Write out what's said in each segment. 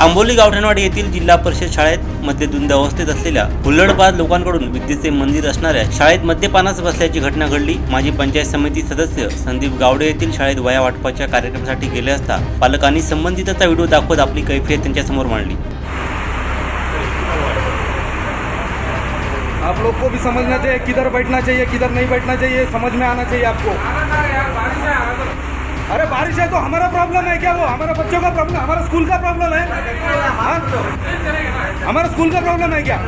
आंबोली गावठणवाडी येथील जिल्हा परिषद शाळेत मद्यधुंद अवस्थेत असलेल्या हुल्लडबाज लोकांकडून विद्येचे मंदिर असणाऱ्या शाळेत मद्यपानास बसल्याची घटना घडली. माजी पंचायत समिती सदस्य संदीप गावडे येथील शाळेत वया वाटपाच्या कार्यक्रमासाठी गेले असता पालकांनी संबंधिताचा व्हिडिओ दाखवत आपली कैफियत त्यांच्यासमोर मांडली. आप लोग को भी समझना चाहिए किधर बैठना चाहिए किधर नहीं बैठना चाहिए समझ में आना चाहिए आपको। बारिश है तो हमारा प्रॉब्लम है क्या वो? हमारा बच्चों का प्रॉब्लम हमारा स्कूल का प्रॉब्लम है? हाँ? हमारा स्कूल का प्रॉब्लम है क्या?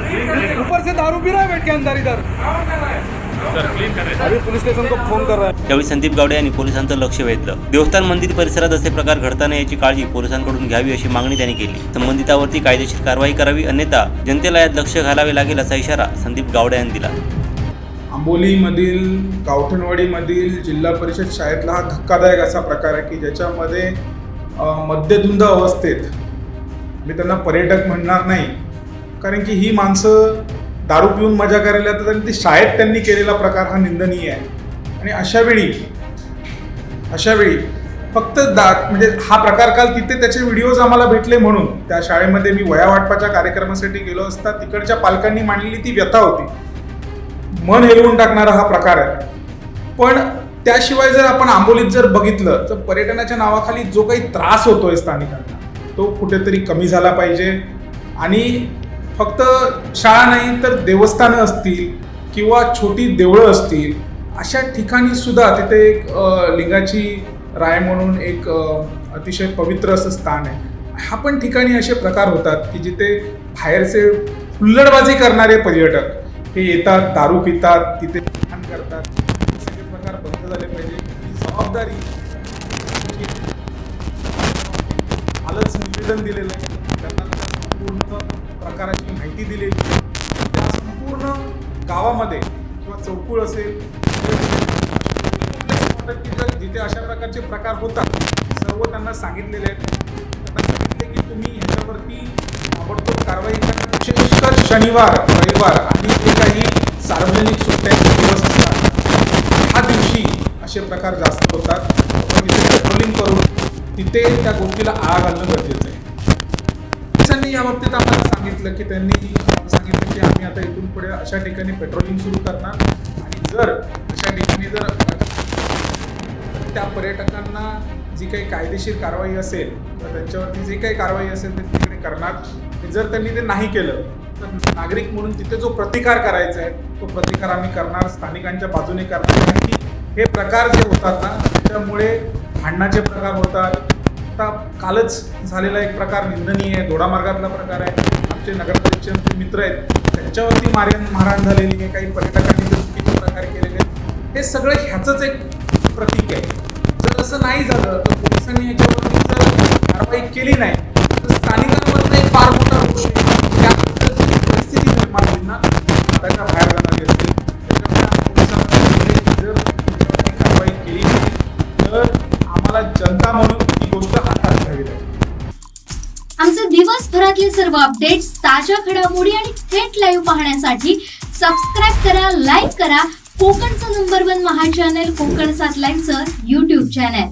ऊपर से दारू पी रहा है बैठ के अंदर इधर। यावेळी त्यावेळी संदीप गावडे यांनी पोलिसांचं लक्ष वेधलं. देवस्थान मंदिर परिसरात असे प्रकार घडताना याची काळजी पोलिसांकडून घ्यावी अशी मागणी त्यांनी केली. संबंधितावरती कायदेशीर कारवाई करावी अन्यथा जनतेला यात लक्ष घालावे लागेल असा इशारा संदीप गावडे यांनी दिला. आंबोलीमधील गावठणवाडीमधील जिल्हा परिषद शाळेतला हा धक्कादायक असा प्रकार आहे की ज्याच्यामध्ये मद्यधुंद अवस्थेत मी त्यांना पर्यटक म्हणणार नाही. कारण की ही माणसं दारू पिऊन मजा करायला येतात आणि ती शाळेत त्यांनी केलेला प्रकार हा निंदनीय आहे. आणि अशा वेळी अशा वेळी फक्त दा म्हणजे हा प्रकार काल तिथे त्याचे व्हिडिओज आम्हाला भेटले म्हणून. त्या शाळेमध्ये मी वया वाटपाच्या कार्यक्रमासाठी गेलो असता तिकडच्या पालकांनी मांडलेली ती व्यथा होती. मन हेलवून टाकणारा हा प्रकार आहे. पण त्याशिवाय जर आपण आंबोलीत जर बघितलं तर पर्यटनाच्या नावाखाली जो काही त्रास होतोय स्थानिकांना तो कुठेतरी कमी झाला पाहिजे. आणि फक्त शाळा नाही तर देवस्थानं असतील किंवा छोटी देवळं असतील अशा ठिकाणी सुद्धा तिथे एक लिंगाची राय म्हणून एक अतिशय पवित्र असं स्थान आहे. हा पण ठिकाणी असे प्रकार होतात की जिथे बाहेरचे हुल्लडबाजी करणारे पर्यटक हे येतात दारू पितात तिथे ध्यान करतात. सगळे प्रकार बंद झाले पाहिजे. जबाबदारी आलंच निवेदन दिलेलं आहे. त्यांना संपूर्ण प्रकाराची माहिती दिलेली त्या संपूर्ण गावामध्ये किंवा चौकूळ असेल जिथे अशा प्रकारचे प्रकार होतात सर्व त्यांना सांगितलेले आहेत. त्यांना सांगितले की तुम्ही ह्याच्यावरती ताबडतोब कारवाई करा. विशेषकर शनिवार रविवार सार्वजनिक सुट्ट्यांचे दिवस असतात. ह्या दिवशी असे प्रकार जास्त होतात. पण तिथे पेट्रोलिंग करून तिथे त्या गोष्टीला आळा घालणं गरजेचं आहे. पोलिसांनी या बाबतीत आम्हाला सांगितलं की त्यांनी सांगितलं की आम्ही आता इथून पुढे अशा ठिकाणी पेट्रोलिंग सुरू करणार. आणि जर अशा ठिकाणी जर त्या पर्यटकांना जी काही कायदेशीर कारवाई असेल तर त्यांच्यावरती जी काही कारवाई असेल ते तिकडे करणार. जर त्यांनी ते नाही केलं तर नागरिक म्हणून तिथे जो प्रतिकार करायचा आहे तो प्रतिकार आम्ही करणार स्थानिकांच्या बाजूने करणार. कारण की हे प्रकार जे होतात ना त्याच्यामुळे भांडणाचे प्रकार होतात. आता कालच झालेला एक प्रकार निंदनीय आहे दोडामार्गातला प्रकार आहे. आमचे नगर परिषदेचे मित्र आहेत त्यांच्यावरती मारण मारहाण झालेली आहे काही पर्यटकांनी चुकीचे प्रकार केलेले आहेत. हे सगळं ह्याचंच एक प्रतीक आहे. जर असं नाही झालं तर पोलिसांनी याच्यावरती जर कारवाई केली नाही स्थानिकांमध्ये एक फार मोठा रोष आहे. त्यानंतर परिस्थिती निर्माण होईल ना हाताच्या बाहेर जाणारी असते त्याच्यामुळे जर कारवाई केली तर आम्हाला जनता म्हणून ही गोष्ट हातात घ्यावी लागेल. आमचे दिवसभरातले सर्व अपडेट्स ताज्या घडामोडी आणि थेट लाईव्ह पाहण्यासाठी सबस्क्राईब करा लाईक करा. कोकणचं नंबर वन महा चॅनल कोकण सात लाईनचं युट्यूब चॅनल